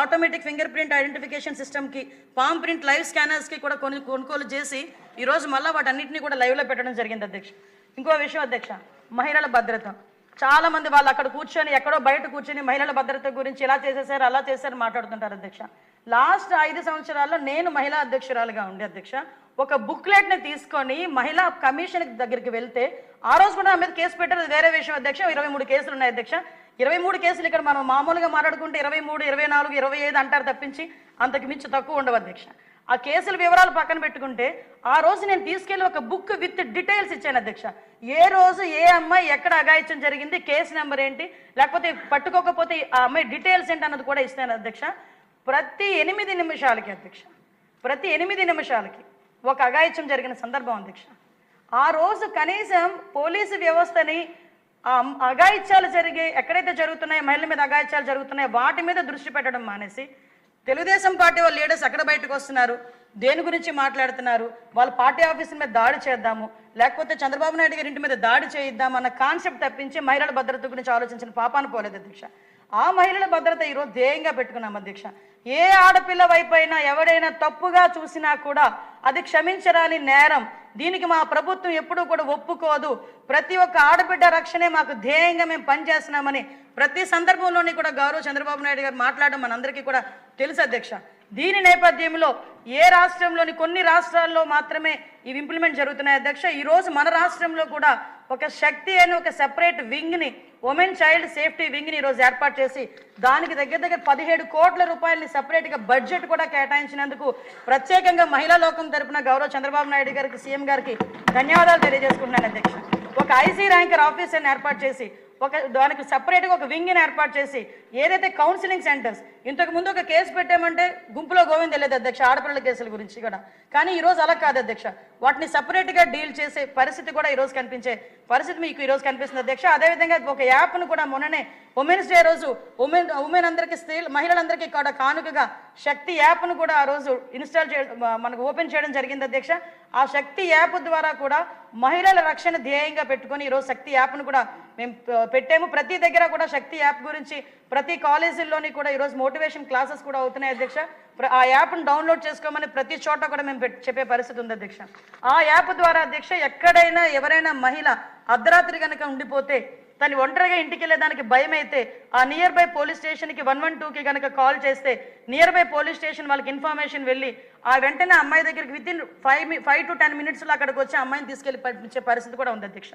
Automatic finger print identification సిస్టమ్కి palm print live స్కానర్స్కి కూడా కొన్ని కొనుగోలు చేసి ఈరోజు మళ్ళీ వాటన్నిటిని కూడా లైవ్లో పెట్టడం జరిగింది అధ్యక్ష. ఇంకో విషయం అధ్యక్ష మహిళల భద్రత. చాలామంది వాళ్ళు అక్కడ కూర్చొని ఎక్కడో బయట కూర్చొని మహిళల భద్రత గురించి ఇలా చేసేసారు అలా చేశారు మాట్లాడుతుంటారు అధ్యక్ష. లాస్ట్ ఐదు సంవత్సరాల్లో నేను మహిళా అధ్యక్షురాలుగా ఉండే అధ్యక్ష ఒక బుక్లెట్ని తీసుకొని మహిళా కమిషన్ దగ్గరికి వెళ్తే ఆ రోజు కూడా నా మీద కేసు పెట్టారు. అది వేరే విషయం అధ్యక్ష. ఇరవై మూడు కేసులు ఉన్నాయి అధ్యక్ష. ఇరవై మూడు కేసులు ఇక్కడ మనం మామూలుగా మాట్లాడుకుంటే ఇరవై మూడు ఇరవై నాలుగు ఇరవై ఐదు అంటారు తప్పించి అంతకు మించి తక్కువ ఉండవు అధ్యక్ష. ఆ కేసుల వివరాలు పక్కన పెట్టుకుంటే ఆ రోజు నేను తీసుకెళ్ళి ఒక బుక్ విత్ డీటెయిల్స్ ఇచ్చాను అధ్యక్ష. ఏ రోజు ఏ అమ్మాయి ఎక్కడ అగాయిత్యం జరిగింది కేసు నెంబర్ ఏంటి లేకపోతే పట్టుకోకపోతే ఆ అమ్మాయి డీటెయిల్స్ ఏంటి అన్నది కూడా ఇస్తాను అధ్యక్ష. ప్రతి ఎనిమిది నిమిషాలకి అధ్యక్ష ప్రతి ఎనిమిది నిమిషాలకి ఒక అగాయిత్యం జరిగిన సందర్భం అధ్యక్ష. ఆ రోజు కనీసం పోలీసు వ్యవస్థని అఘాయిత్యాలు జరిగే ఎక్కడైతే జరుగుతున్నాయో మహిళల మీద అఘాయిత్యాలు జరుగుతున్నాయో వాటి మీద దృష్టి పెట్టడం మానేసి తెలుగుదేశం పార్టీ వాళ్ళ లీడర్స్ ఎక్కడ బయటకు వస్తున్నారు? దేని గురించి మాట్లాడుతున్నారు? వాళ్ళ పార్టీ ఆఫీసుల మీద దాడి చేద్దాము లేకపోతే చంద్రబాబు నాయుడు గారి ఇంటి మీద దాడి చేయిద్దాం అన్న కాన్సెప్ట్ తప్పించి మహిళల భద్రత గురించి ఆలోచించిన పాపాను పోలేదు అధ్యక్ష. ఆ మహిళల భద్రత ఈరోజు ధ్యేయంగా పెట్టుకున్నాం అధ్యక్ష. ఏ ఆడపిల్ల వైపైనా ఎవడైనా తప్పుగా చూసినా కూడా అది క్షమించరాని నేరం. దీనికి మా ప్రభుత్వం ఎప్పుడూ కూడా ఒప్పుకోదు. ప్రతి ఒక్క ఆడబిడ్డ రక్షణే మాకు ధ్యేయంగా మేము పనిచేస్తున్నామని ప్రతి సందర్భంలోని కూడా గౌరవ చంద్రబాబు నాయుడు గారు మాట్లాడడం మనందరికీ కూడా తెలుసు అధ్యక్ష. దీని నేపథ్యంలో ఏ రాష్ట్రంలోని కొన్ని రాష్ట్రాల్లో మాత్రమే ఇవి ఇంప్లిమెంట్ జరుగుతున్నాయి అధ్యక్ష. ఈరోజు మన రాష్ట్రంలో కూడా ఒక శక్తి అని ఒక సెపరేట్ వింగ్ని ఉమెన్ చైల్డ్ సేఫ్టీ వింగ్ని ఈరోజు ఏర్పాటు చేసి దానికి దగ్గర దగ్గర పదిహేడు కోట్ల రూపాయలని సెపరేట్గా బడ్జెట్ కూడా కేటాయించినందుకు ప్రత్యేకంగా మహిళా లోకం తరపున గౌరవ చంద్రబాబు నాయుడు గారికి సీఎం గారికి ధన్యవాదాలు తెలియజేసుకుంటున్నాను అధ్యక్ష. ఒక ఐసీ ర్యాంకర్ ఆఫీసర్ని ఏర్పాటు చేసి ఒక దానికి సపరేట్గా ఒక వింగ్ని ఏర్పాటు చేసి ఏదైతే కౌన్సిలింగ్ సెంటర్స్ ఇంతకు ముందు ఒక కేసు పెట్టామంటే గుంపులో గోవింద లేదు అధ్యక్ష ఆడపిల్లల కేసుల గురించి కూడా. కానీ ఈరోజు అలా కాదు అధ్యక్ష. వాటిని సపరేట్గా డీల్ చేసే పరిస్థితి కూడా ఈరోజు కనిపించే పరిస్థితి మీకు ఈరోజు కనిపిస్తుంది అధ్యక్ష. అదేవిధంగా ఒక యాప్ను కూడా మొన్ననే ఉమెన్స్ డే రోజు ఉమెన్ ఉమెన్ అందరికీ స్త్రీ మహిళలందరికీ కూడా కానుకగా శక్తి యాప్ను కూడా ఆ రోజు ఇన్స్టాల్ చేయడం మనకు ఓపెన్ చేయడం జరిగింది అధ్యక్ష. ఆ శక్తి యాప్ ద్వారా కూడా మహిళల రక్షణ ధ్యేయంగా పెట్టుకొని ఈరోజు శక్తి యాప్ను కూడా మేము పెట్టాము ప్రతి దగ్గర కూడా శక్తి యాప్ గురించి ప్రతి కాలేజీల్లోని కూడా ఈరోజు మోటివేషన్ క్లాసెస్ కూడా అవుతున్నాయి అధ్యక్ష. ఆ యాప్ను డౌన్లోడ్ చేసుకోమని ప్రతి చోట కూడా మేము చెప్పే పరిస్థితి ఉంది అధ్యక్ష. ఆ యాప్ ద్వారా అధ్యక్ష ఎక్కడైనా ఎవరైనా మహిళ అర్ధరాత్రి కనుక ఉండిపోతే తను ఒంటరిగా ఇంటికి వెళ్ళేదానికి భయం అయితే ఆ నియర్ బై పోలీస్ స్టేషన్కి వన్ వన్ టూకి కనుక కాల్ చేస్తే నియర్ బై పోలీస్ స్టేషన్ వాళ్ళకి ఇన్ఫర్మేషన్ వెళ్ళి ఆ వెంటనే అమ్మాయి దగ్గరికి within five five to ten మినిట్స్లో అక్కడికి వచ్చి అమ్మాయిని తీసుకెళ్ళి పంపించే పరిస్థితి కూడా ఉంది అధ్యక్ష.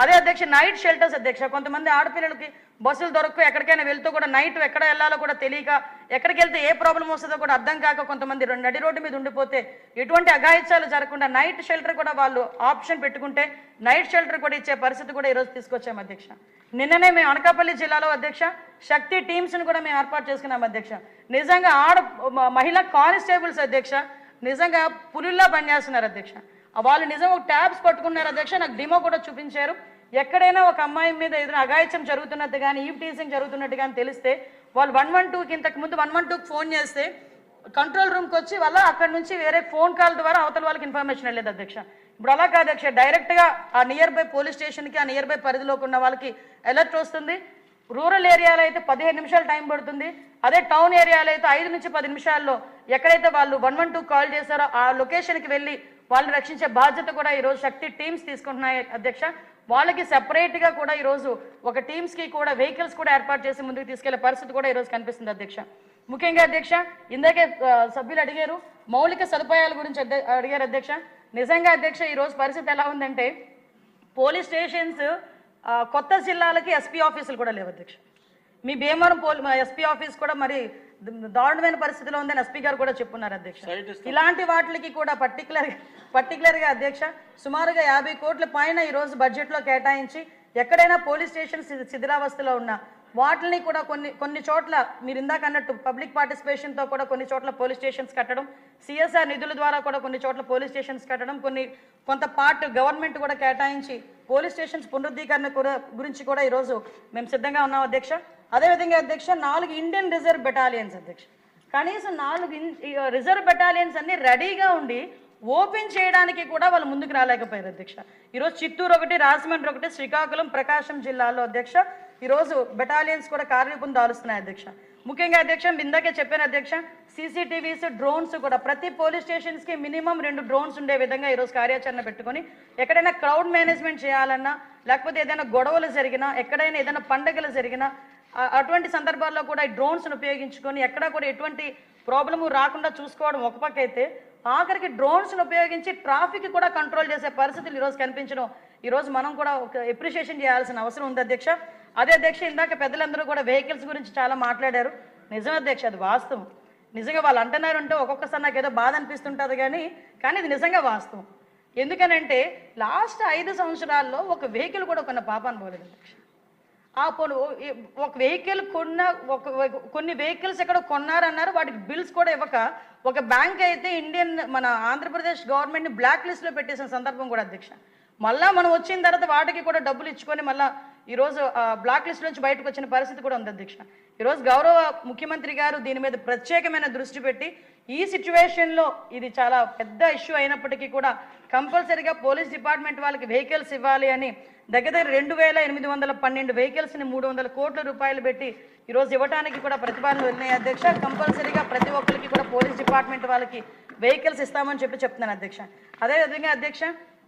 అదే అధ్యక్ష నైట్ షెల్టర్స్ అధ్యక్ష. కొంతమంది ఆడపిల్లలకి బస్సులు దొరక్క ఎక్కడికైనా వెళ్తూ కూడా నైట్ ఎక్కడ వెళ్ళాలో కూడా తెలియక ఎక్కడికి వెళ్తే ఏ ప్రాబ్లం వస్తుందో కూడా అర్థం కాక కొంతమంది నడి రోడ్డు మీద ఉండిపోతే ఎటువంటి అఘాయిత్యాలు జరగకుండా నైట్ షెల్టర్ కూడా వాళ్ళు ఆప్షన్ పెట్టుకుంటే నైట్ షెల్టర్ కూడా ఇచ్చే పరిస్థితి కూడా ఈరోజు తీసుకొచ్చాము అధ్యక్ష. నిన్ననే మేము అనకాపల్లి జిల్లాలో అధ్యక్ష శక్తి టీమ్స్ని కూడా మేము ఏర్పాటు చేసుకున్నాం అధ్యక్ష. నిజంగా ఆడ మహిళా కానిస్టేబుల్స్ అధ్యక్ష నిజంగా పులుల్లా పనిచేస్తున్నారు అధ్యక్ష. వాళ్ళు నిజం ఒక ట్యాబ్స్ పట్టుకున్నారు అధ్యక్ష? నాకు డిమో కూడా చూపించారు. ఎక్కడైనా ఒక అమ్మాయి మీద ఏదైనా అగాయత్యం జరుగుతున్నట్టు కానీ ఈవ్ టీసింగ్ జరుగుతున్నట్టు కానీ తెలిస్తే వాళ్ళు వన్ వన్ టూకి ఇంతకు ముందు వన్ వన్ టూకి ఫోన్ చేస్తే కంట్రోల్ రూమ్కి వచ్చి వాళ్ళ అక్కడ నుంచి వేరే ఫోన్ కాల్ ద్వారా అవతల వాళ్ళకి ఇన్ఫర్మేషన్ వెళ్ళేది అధ్యక్ష. ఇప్పుడు అలా కాదు అధ్యక్ష డైరెక్ట్గా ఆ నియర్ బై పోలీస్ స్టేషన్కి ఆ నియర్ బై పరిధిలోకి ఉన్న వాళ్ళకి అలర్ట్ వస్తుంది. రూరల్ ఏరియాలో అయితే పదిహేను నిమిషాలు టైం పడుతుంది. అదే టౌన్ ఏరియాలో అయితే ఐదు నుంచి పది నిమిషాల్లో ఎక్కడైతే వాళ్ళు వన్ వన్ టూ కాల్ చేశారో ఆ లొకేషన్కి వెళ్ళి వాళ్ళని రక్షించే బాధ్యత కూడా ఈరోజు శక్తి టీమ్స్ తీసుకుంటున్నాయి అధ్యక్ష. వాళ్ళకి సెపరేట్గా కూడా ఈరోజు ఒక టీమ్స్కి కూడా వెహికల్స్ కూడా ఏర్పాటు చేసి ముందుకు తీసుకెళ్ళే పరిస్థితి కూడా ఈరోజు కనిపిస్తుంది అధ్యక్ష. ముఖ్యంగా అధ్యక్ష ఇందాకే సభ్యులు అడిగారు. మౌలిక సదుపాయాల గురించి అడిగారు అధ్యక్ష. నిజంగా అధ్యక్ష ఈరోజు పరిస్థితి ఎలా ఉందంటే పోలీస్ స్టేషన్స్ కొత్త జిల్లాలకి ఎస్పీ ఆఫీసులు కూడా లేవు అధ్యక్ష. మీ భీమవరం పోల్ ఎస్పీ ఆఫీస్ కూడా మరి దారుణమైన పరిస్థితిలో ఉందని ఎస్పీ గారు కూడా చెప్పున్నారు అధ్యక్ష. ఇలాంటి వాటికి కూడా పర్టికులర్ పర్టికులర్గా అధ్యక్ష సుమారుగా యాభై కోట్ల పైన ఈ రోజు బడ్జెట్లో కేటాయించి ఎక్కడైనా పోలీస్ స్టేషన్ శిథిలావస్థలో ఉన్న వాటిని కూడా కొన్ని కొన్ని చోట్ల మీరు ఇందాక అన్నట్టు పబ్లిక్ పార్టిసిపేషన్తో కూడా కొన్ని చోట్ల పోలీస్ స్టేషన్స్ కట్టడం సిఎస్ఆర్ నిధుల ద్వారా కూడా కొన్ని చోట్ల పోలీస్ స్టేషన్స్ కట్టడం కొన్ని కొంత పార్ట్ గవర్నమెంట్ కూడా కేటాయించి పోలీస్ స్టేషన్స్ పునరుద్ధీకరణ కూడా గురించి కూడా ఈరోజు మేము సిద్ధంగా ఉన్నాం అధ్యక్ష. అదేవిధంగా అధ్యక్ష నాలుగు ఇండియన్ రిజర్వ్ బెటాలియన్స్ అధ్యక్ష. కనీసం నాలుగు ఇన్- ఈ రిజర్వ్ బెటాలియన్స్ అన్ని రెడీగా ఉండి ఓపెన్ చేయడానికి కూడా వాళ్ళు ముందుకు రాలేకపోయారు అధ్యక్ష. ఈరోజు చిత్తూరు ఒకటి రాజమండ్రి ఒకటి శ్రీకాకుళం ప్రకాశం జిల్లాలో అధ్యక్ష ఈరోజు బెటాలియన్స్ కూడా కార్యరూపం దాలుస్తున్నాయి అధ్యక్ష. ముఖ్యంగా అధ్యక్ష ఇందాకే చెప్పాను అధ్యక్ష సీసీటీవీస్ డ్రోన్స్ కూడా ప్రతి పోలీస్ స్టేషన్స్కి మినిమం రెండు డ్రోన్స్ ఉండే విధంగా ఈరోజు కార్యాచరణ పెట్టుకొని ఎక్కడైనా క్రౌడ్ మేనేజ్మెంట్ చేయాలన్నా లేకపోతే ఏదైనా గొడవలు జరిగినా ఎక్కడైనా ఏదైనా పండగలు జరిగినా అటువంటి సందర్భాల్లో కూడా ఈ డ్రోన్స్ను ఉపయోగించుకొని ఎక్కడా కూడా ఎటువంటి ప్రాబ్లము రాకుండా చూసుకోవడం ఒక పక్క అయితే ఆఖరికి డ్రోన్స్ను ఉపయోగించి ట్రాఫిక్ కూడా కంట్రోల్ చేసే పరిస్థితులు ఈరోజు కనిపించడం. ఈరోజు మనం కూడా ఒక ఎప్రిషియేషన్ చేయాల్సిన అవసరం ఉంది అధ్యక్ష. అదే అధ్యక్ష ఇందాక పెద్దలందరూ కూడా వెహికల్స్ గురించి చాలా మాట్లాడారు. నిజం అధ్యక్ష అది వాస్తవం. నిజంగా వాళ్ళు అంటున్నారు అంటే ఒక్కొక్కసారి నాకు ఏదో బాధ అనిపిస్తుంటుంది కానీ కానీ ఇది నిజంగా వాస్తవం. ఎందుకనంటే లాస్ట్ ఐదు సంవత్సరాల్లో ఒక వెహికల్ కూడా కొన్న పాపాన్ని పోలేదు అధ్యక్ష. ఆ పోను ఒక వెహికల్ కొన్న ఒక కొన్ని వెహికల్స్ ఎక్కడ కొన్నారన్నారు వాటికి బిల్స్ కూడా ఇవ్వక ఒక బ్యాంక్ అయితే ఇండియన్ మన ఆంధ్రప్రదేశ్ గవర్నమెంట్ని బ్లాక్ లిస్ట్లో పెట్టేసిన సందర్భం కూడా అధ్యక్ష. మళ్ళా మనం వచ్చిన తర్వాత వాటికి కూడా డబ్బులు ఇచ్చుకొని మళ్ళా ఈరోజు ఆ బ్లాక్ లిస్ట్ నుంచి బయటకు వచ్చిన పరిస్థితి కూడా ఉంది అధ్యక్ష. ఈరోజు గౌరవ ముఖ్యమంత్రి గారు దీని మీద ప్రత్యేకమైన దృష్టి పెట్టి ఈ సిచ్యువేషన్లో ఇది చాలా పెద్ద ఇష్యూ అయినప్పటికీ కూడా కంపల్సరీగా పోలీస్ డిపార్ట్మెంట్ వాళ్ళకి వెహికల్స్ ఇవ్వాలి అని దగ్గర దగ్గర రెండు వేల ఎనిమిది వందల పన్నెండు వెహికల్స్ని మూడు వందల కోట్ల రూపాయలు పెట్టి ఈరోజు ఇవ్వడానికి కూడా ప్రతిపాదనలు వెళ్ళినాయి. అధ్యక్ష కంపల్సరీగా ప్రతి ఒక్కరికి కూడా పోలీస్ డిపార్ట్మెంట్ వాళ్ళకి వెహికల్స్ ఇస్తామని చెప్పి చెప్తున్నాను అధ్యక్ష. అదేవిధంగా అధ్యక్ష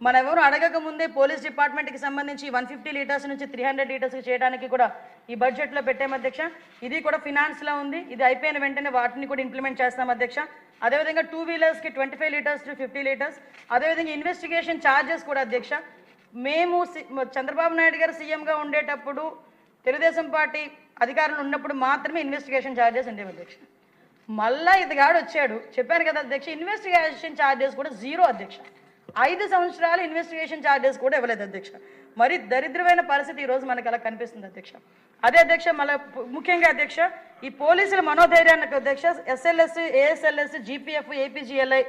మన ఎవరు అడగక ముందే పోలీస్ డిపార్ట్మెంట్కి సంబంధించి వన్ ఫిఫ్టీ లీటర్స్ నుంచి త్రీ హండ్రెడ్ లీటర్స్ చేయడానికి కూడా ఈ బడ్జెట్లో పెట్టాము అధ్యక్ష. ఇది కూడా ఫినాన్స్లో ఉంది. ఇది అయిపోయిన వెంటనే వాటిని కూడా ఇంప్లిమెంట్ చేస్తాం అధ్యక్ష. అదేవిధంగా two వీలర్స్కి twenty five litres to fifty litres. అదేవిధంగా ఇన్వెస్టిగేషన్ ఛార్జెస్ కూడా అధ్యక్ష. మేము సి- చంద్రబాబు నాయుడు గారు సీఎంగా ఉండేటప్పుడు తెలుగుదేశం పార్టీ అధికారులు ఉన్నప్పుడు మాత్రమే ఇన్వెస్టిగేషన్ ఛార్జెస్ ఉండేవి అధ్యక్ష. మళ్ళా ఇతగాడు వచ్చాడు. చెప్పాను కదా అధ్యక్ష ఇన్వెస్టిగేషన్ ఛార్జెస్ కూడా జీరో అధ్యక్ష. ఐదు సంవత్సరాలు ఇన్వెస్టిగేషన్ ఛార్జెస్ కూడా ఇవ్వలేదు అధ్యక్ష. మరి దరిద్రమైన పరిస్థితి ఈ రోజు మనకు అలా కనిపిస్తుంది అధ్యక్ష. అదే అధ్యక్ష మళ్ళీ ముఖ్యంగా అధ్యక్ష ఈ పోలీసుల మనోధైర్యానికి అధ్యక్ష SLS ASLS GPF APGLI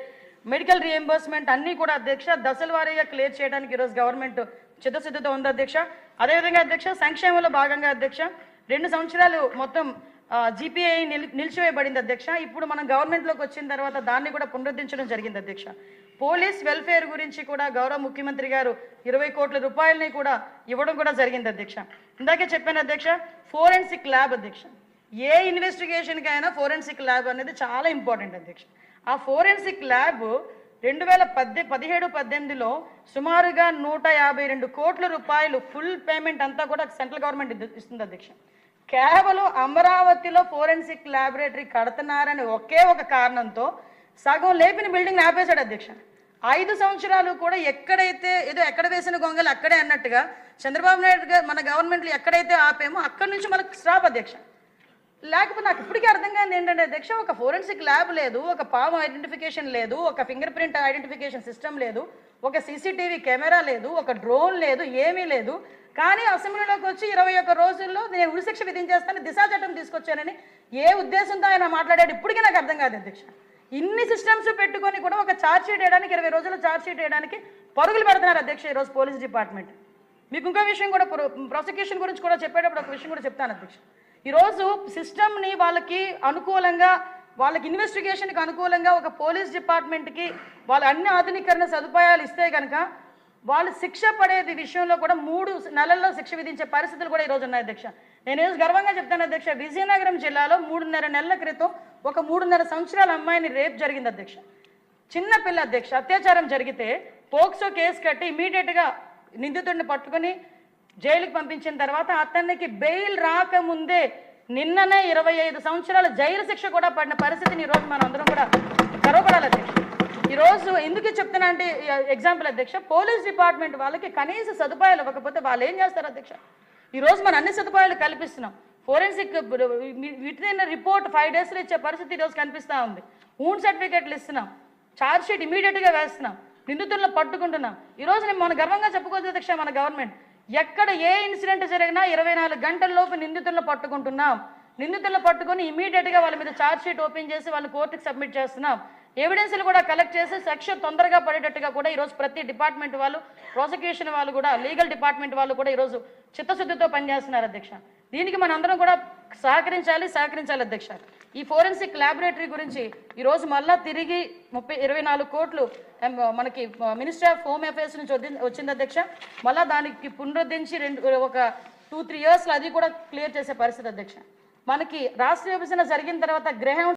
medical reimbursement అన్నీ కూడా అధ్యక్ష దశల వారీగా క్లియర్ చేయడానికి ఈరోజు గవర్నమెంట్ చిత్తశుద్ధితో ఉంది అధ్యక్ష. అదేవిధంగా అధ్యక్ష సంక్షేమంలో భాగంగా అధ్యక్ష రెండు సంవత్సరాలు మొత్తం జీపీఐ నిలిచివేయబడింది అధ్యక్ష. ఇప్పుడు మనం గవర్నమెంట్లోకి వచ్చిన తర్వాత దాన్ని కూడా పునరుద్ధరించడం జరిగింది అధ్యక్ష. పోలీస్ వెల్ఫేర్ గురించి కూడా గౌరవ ముఖ్యమంత్రి గారు ఇరవై కోట్ల రూపాయలని కూడా ఇవ్వడం కూడా జరిగింది అధ్యక్ష. ఇందాకే చెప్పాను అధ్యక్ష ఫోరెన్సిక్ ల్యాబ్ అధ్యక్ష. ఏ ఇన్వెస్టిగేషన్కి అయినా ఫోరెన్సిక్ ల్యాబ్ అనేది చాలా ఇంపార్టెంట్ అధ్యక్ష. ఆ ఫోరెన్సిక్ ల్యాబ్ రెండు వేల పద్దె పదిహేడు పద్దెనిమిదిలో సుమారుగా నూట యాభై రెండు కోట్ల రూపాయలు ఫుల్ పేమెంట్ అంతా కూడా సెంట్రల్ గవర్నమెంట్ ఇస్తుంది అధ్యక్ష. కేవలం అమరావతిలో ఫోరెన్సిక్ ల్యాబొరేటరీ కడుతున్నారని ఒకే ఒక కారణంతో సగం లేపిన బిల్డింగ్ ఆపేశాడు అధ్యక్ష. ఐదు సంవత్సరాలు కూడా ఎక్కడైతే ఏదో ఎక్కడ వేసిన గొంగలు అక్కడే అన్నట్టుగా చంద్రబాబు నాయుడు గారు మన గవర్నమెంట్లు ఎక్కడైతే ఆపేమో అక్కడి నుంచి మనకు స్టాప్ అధ్యక్ష. లేకపోతే నాకు ఇప్పటికీ అర్థం కాదు ఏంటంటే అధ్యక్ష ఒక ఫోరెన్సిక్ ల్యాబ్ లేదు ఒక పాము ఐడెంటిఫికేషన్ లేదు ఒక ఫింగర్ ప్రింట్ ఐడెంటిఫికేషన్ సిస్టమ్ లేదు ఒక సీసీటీవీ కెమెరా లేదు ఒక డ్రోన్ లేదు ఏమీ లేదు. కానీ అసెంబ్లీలోకి వచ్చి ఇరవై ఒక్క రోజుల్లో నేను ఉరిశిక్ష విధించేస్తాను దిశా చట్టం తీసుకొచ్చానని ఏ ఉద్దేశంతో ఆయన మాట్లాడాడు ఇప్పటికీ నాకు అర్థం కాదు అధ్యక్ష ఇన్ని సిస్టమ్స్ పెట్టుకొని కూడా ఒక ఛార్జ్ షీట్ వేయడానికి ఇరవై రోజుల్లో ఛార్జ్ షీట్ వేయడానికి పరుగులు పెడుతున్నారు అధ్యక్ష ఈరోజు పోలీస్ డిపార్ట్మెంట్. మీకు ఇంకో విషయం కూడా ప్రాసిక్యూషన్ గురించి కూడా చెప్పేటప్పుడు ఒక విషయం కూడా చెప్తాను అధ్యక్ష ఈరోజు సిస్టమ్ని వాళ్ళకి అనుకూలంగా వాళ్ళకి ఇన్వెస్టిగేషన్కి అనుకూలంగా ఒక పోలీస్ డిపార్ట్మెంట్కి వాళ్ళ అన్ని ఆధునీకరణ సదుపాయాలు ఇస్తే కనుక వాళ్ళు శిక్ష పడేది విషయంలో కూడా మూడు నెలల్లో శిక్ష విధించే పరిస్థితులు కూడా ఈరోజు ఉన్నాయి అధ్యక్ష. నేను ఈరోజు గర్వంగా చెప్తాను అధ్యక్ష విజయనగరం జిల్లాలో మూడున్నర నెలల క్రితం ఒక మూడున్నర సంవత్సరాల అమ్మాయిని రేప్ జరిగింది అధ్యక్ష. చిన్న పిల్ల అధ్యక్ష అత్యాచారం జరిగితే పోక్సో కేసు కట్టి ఇమీడియట్గా నిందితుడిని పట్టుకొని జైలుకి పంపించిన తర్వాత అతనికి బెయిల్ రాకముందే నిన్ననే ఇరవై ఐదు సంవత్సరాల జైలు శిక్ష కూడా పడిన పరిస్థితిని ఈరోజు మనం అందరం కూడా గర్వపడాలి అధ్యక్ష. ఈరోజు ఎందుకు చెప్తున్నా అంటే ఎగ్జాంపుల్ అధ్యక్ష పోలీస్ డిపార్ట్మెంట్ వాళ్ళకి కనీస సదుపాయాలు ఇవ్వకపోతే వాళ్ళు ఏం చేస్తారు అధ్యక్ష? ఈరోజు మనం అన్ని సదుపాయాలు కల్పిస్తున్నాం. ఫోరెన్సిక్ వీటిదైన రిపోర్ట్ ఫైవ్ డేస్లో ఇచ్చే పరిస్థితి ఈరోజు కనిపిస్తూ ఉంది. ఊన్ సర్టిఫికేట్లు ఇస్తున్నాం. ఛార్జ్ షీట్ ఇమీడియట్గా వేస్తున్నాం. నిందితులను పట్టుకుంటున్నాం. ఈరోజు మనం గర్వంగా చెప్పుకోవచ్చు అధ్యక్ష మన గవర్నమెంట్ ఎక్కడ ఏ ఇన్సిడెంట్ జరిగినా ఇరవై నాలుగు గంటల్లోపు నిందితులను పట్టుకుంటున్నాం. నిందితులను పట్టుకొని ఇమీడియట్గా వాళ్ళ మీద ఛార్జ్ షీట్ ఓపెన్ చేసి వాళ్ళని కోర్టుకి సబ్మిట్ చేస్తున్నాం. ఎవిడెన్స్లు కూడా కలెక్ట్ చేసి శిక్ష తొందరగా పడేటట్టుగా కూడా ఈరోజు ప్రతి డిపార్ట్మెంట్ వాళ్ళు ప్రాసిక్యూషన్ వాళ్ళు కూడా లీగల్ డిపార్ట్మెంట్ వాళ్ళు కూడా ఈరోజు చిత్తశుద్ధితో పనిచేస్తున్నారు అధ్యక్ష. దీనికి మనందరం కూడా సహకరించాలి సహకరించాలి అధ్యక్ష. ఈ ఫోరెన్సిక్ ల్యాబొరేటరీ గురించి ఈరోజు మళ్ళా తిరిగి ముప్పై ఇరవై నాలుగు కోట్లు మనకి మినిస్టర్ ఆఫ్ హోమ్ అఫేర్స్ నుంచి వద్ది- వచ్చింది అధ్యక్ష. మళ్ళా దానికి పునరుద్ధరించి రెండు ఒక టూ త్రీ ఇయర్స్లో అది కూడా క్లియర్ చేసే పరిస్థితి అధ్యక్ష. మనకి రాష్ట్ర విభజన జరిగిన తర్వాత గ్రహం